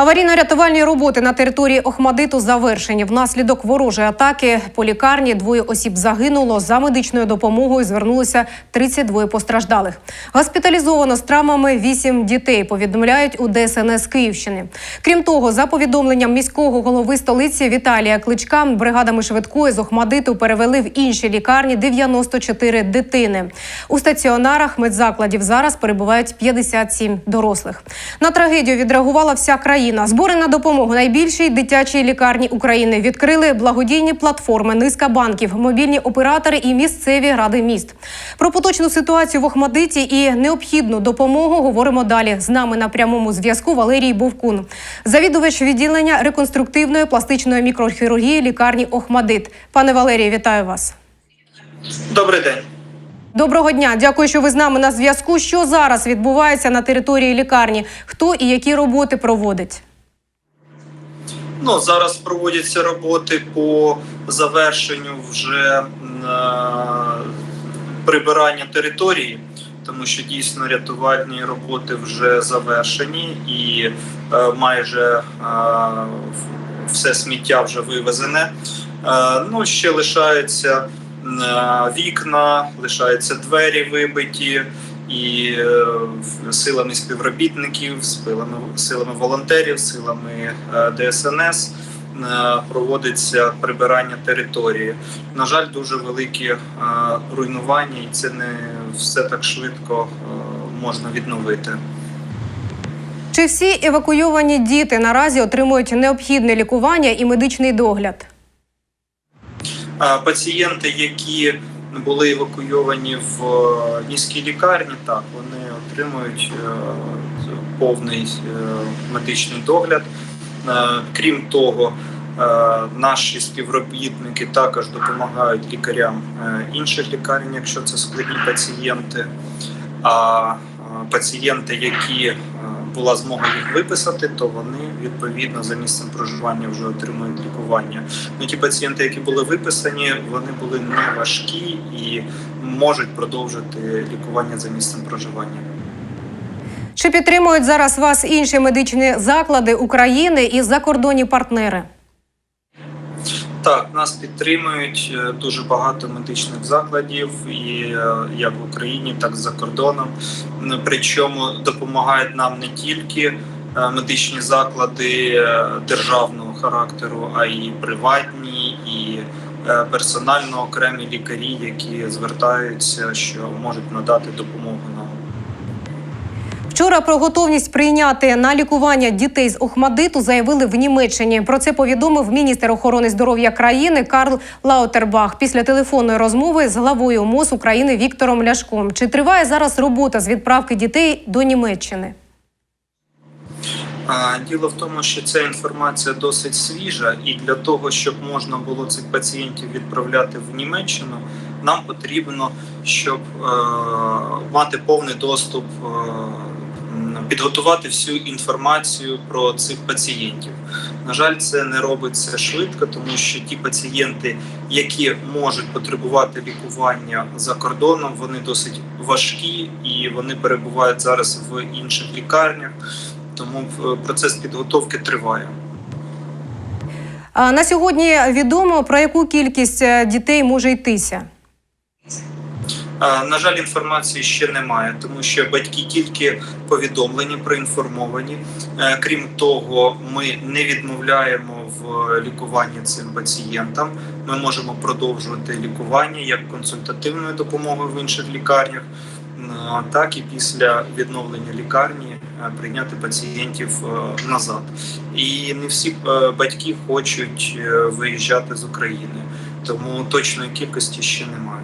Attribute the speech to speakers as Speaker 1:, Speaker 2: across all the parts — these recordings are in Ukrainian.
Speaker 1: Аварійно-рятувальні роботи на території Охмадиту завершені. Внаслідок ворожої атаки по лікарні двоє осіб загинуло. За медичною допомогою звернулися 32 постраждалих. Госпіталізовано з травмами 8 дітей. Повідомляють у ДСНС Київщини. Крім того, за повідомленням міського голови столиці Віталія Кличка, бригадами швидкої з Охмадиту перевели в інші лікарні 94 дитини. У стаціонарах медзакладів зараз перебувають 57 дорослих. На трагедію відреагувала вся країна. Збори на допомогу найбільшій дитячій лікарні України відкрили благодійні платформи, низка банків, мобільні оператори і місцеві ради міст. Про поточну ситуацію в Охмадиті і необхідну допомогу говоримо далі. З нами на прямому зв'язку Валерій Бовкун, завідувач відділення реконструктивної пластичної мікрохірургії лікарні Охмадит. Пане Валерію, вітаю вас.
Speaker 2: Добрий день.
Speaker 1: Доброго дня, дякую, що ви з нами на зв'язку. Що зараз відбувається на території лікарні? Хто і які роботи проводить?
Speaker 2: Ну зараз проводяться роботи по завершенню вже е, прибирання території, тому що дійсно рятувальні роботи вже завершені і е, майже е, все сміття вже вивезене. Е, ну ще е, вікна, лишаються двері вибиті. І е, силами співробітників, силами, силами волонтерів, силами е, ДСНС е, проводиться прибирання території. На жаль, дуже великі е, руйнування, і це не все так швидко е, можна відновити.
Speaker 1: Чи всі евакуйовані діти наразі отримують необхідне лікування і медичний догляд?
Speaker 2: Пацієнти, які були евакуйовані в е, міській лікарні, так вони отримують е, повний е, медичний догляд. Е, Крім того, е, наші співробітники також допомагають лікарям е, інших лікарень, якщо це складні пацієнти. А е, пацієнти, які е, була змога їх виписати, то вони відповідно за місцем проживання вже отримують лікування. Ну, ті пацієнти, які були виписані, вони були не важкі і можуть продовжити лікування за місцем проживання.
Speaker 1: Чи підтримують зараз вас інші медичні заклади України і закордонні партнери?
Speaker 2: Так, нас підтримують е, дуже багато медичних закладів, і е, як в Україні, так і за кордоном. Причому допомагають нам не тільки е, медичні заклади державного характеру, а й приватні, і персонально окремі лікарі, які звертаються, що можуть надати допомогу нам.
Speaker 1: Вчора про готовність прийняти на лікування дітей з Охмадиту заявили в Німеччині. Про це повідомив міністр охорони здоров'я країни Карл Лаутербах після телефонної розмови з главою МОЗ України Віктором Ляшком. Чи триває зараз робота з відправки дітей до Німеччини?
Speaker 2: Діло в тому, що ця інформація досить свіжа, і для того, щоб можна було цих пацієнтів відправляти в Німеччину, нам потрібно, щоб е, мати повний доступ, е, підготувати всю інформацію про цих пацієнтів. На жаль, це не робиться швидко, тому що ті пацієнти, які можуть потребувати лікування за кордоном, вони досить важкі і вони перебувають зараз в інших лікарнях тому е, процес підготовки триває.
Speaker 1: На сьогодні відомо про яку кількість е, дітей може йтися.
Speaker 2: На жаль, інформації ще немає, тому що батьки тільки повідомлені, проінформовані. Е, Крім того, ми не відмовляємо в лікуванні цим пацієнтам. Ми можемо продовжувати лікування як консультативною допомогою в інших лікарнях, е, так і після відновлення лікарні е, прийняти пацієнтів назад. І не всі батьки хочуть виїжджати з України, тому точної кількості ще немає.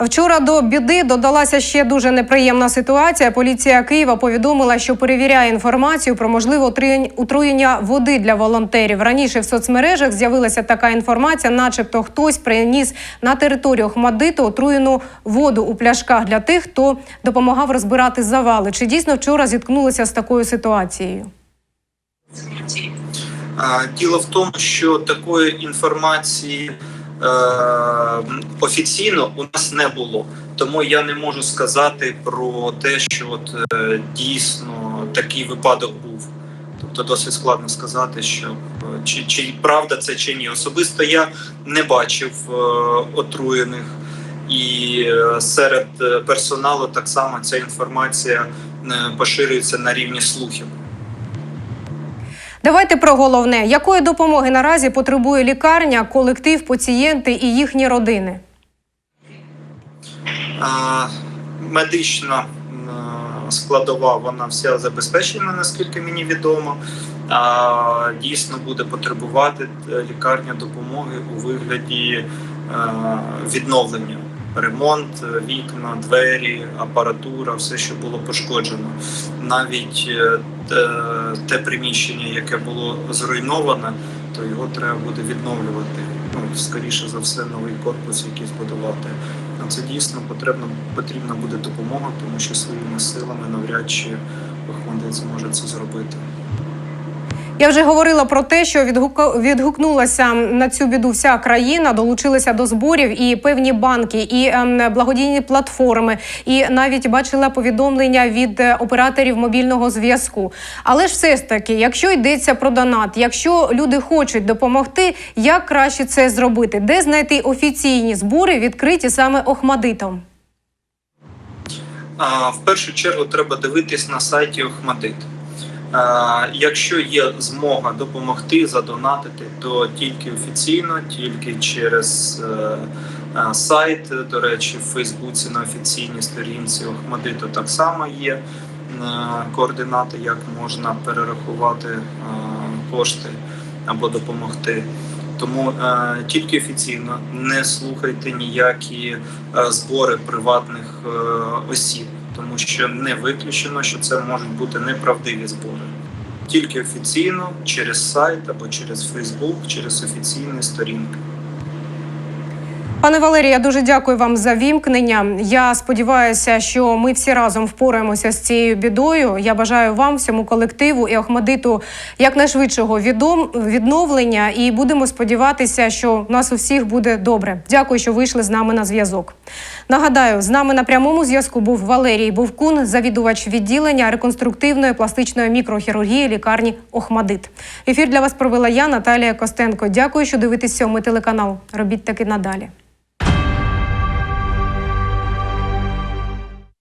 Speaker 1: Вчора до біди додалася ще дуже неприємна ситуація. Поліція Києва повідомила, що перевіряє інформацію про можливе отруєння води для волонтерів. Раніше в соцмережах з'явилася така інформація, начебто хтось приніс на територію Охмадиту отруєну воду у пляшках для тих, хто допомагав розбирати завали. Чи дійсно вчора зіткнулися з такою ситуацією?
Speaker 2: Діло в тому, що такої інформації офіційно у нас не було. Тому я не можу сказати про те, що от, е, дійсно такий випадок був. Тобто досить складно сказати, що е, чи, чи правда це чи ні. Особисто я не бачив е, отруєних, і серед персоналу так само ця інформація поширюється на рівні слухів.
Speaker 1: Давайте про головне: якої допомоги наразі потребує лікарня, колектив, пацієнти і їхні родини?
Speaker 2: А, Медична складова, вона вся забезпечена, наскільки мені відомо. А, Дійсно буде потребувати е, лікарня допомоги у вигляді е, відновлення. Ремонт, е, вікна, двері, апаратура, все, що було пошкоджено. Навіть е, те, приміщення, яке було зруйноване, то його треба буде відновлювати. Ну, скоріше за все, новий корпус якийсь будувати. А це дійсно потрібна, потрібна буде допомога, тому що своїми силами навряд чи Охмадит зможе це зробити.
Speaker 1: Я вже говорила про те, що відгукнулася на цю біду вся країна, долучилися до зборів і певні банки, і ем, благодійні платформи, і навіть бачила повідомлення від е, операторів мобільного зв'язку. Але ж все ж таки, якщо йдеться про донат, якщо люди хочуть допомогти, як краще це зробити? Де знайти офіційні збори, відкриті саме Охмадитом?
Speaker 2: В першу чергу треба дивитись на сайті Охмадит. А, якщо є змога допомогти, задонатити, то тільки офіційно, тільки через е, е, сайт. До речі, в Фейсбуці на офіційній сторінці Охмадиту так само є е, координати, як можна перерахувати е, кошти або допомогти. Тому е, тільки офіційно не слухайте ніякі е, збори приватних е, осіб, тому що не виключено, що це можуть бути неправдиві збори. Тільки офіційно через сайт або через Фейсбук, через офіційні сторінки.
Speaker 1: Пане Валерію, я дуже дякую вам за вімкнення. Я сподіваюся, що ми всі разом впораємося з цією бідою. Я бажаю вам, всьому колективу і Охмадиту якнайшвидшого відом... відновлення. І будемо сподіватися, що у нас у всіх буде добре. Дякую, що вийшли з нами на зв'язок. Нагадаю, з нами на прямому зв'язку був Валерій Бовкун, завідувач відділення реконструктивної пластичної мікрохірургії лікарні Охмадит. Ефір для вас провела я, Наталія Костенко. Дякую, що дивитесь сьомий телеканал. Робіть таки надалі.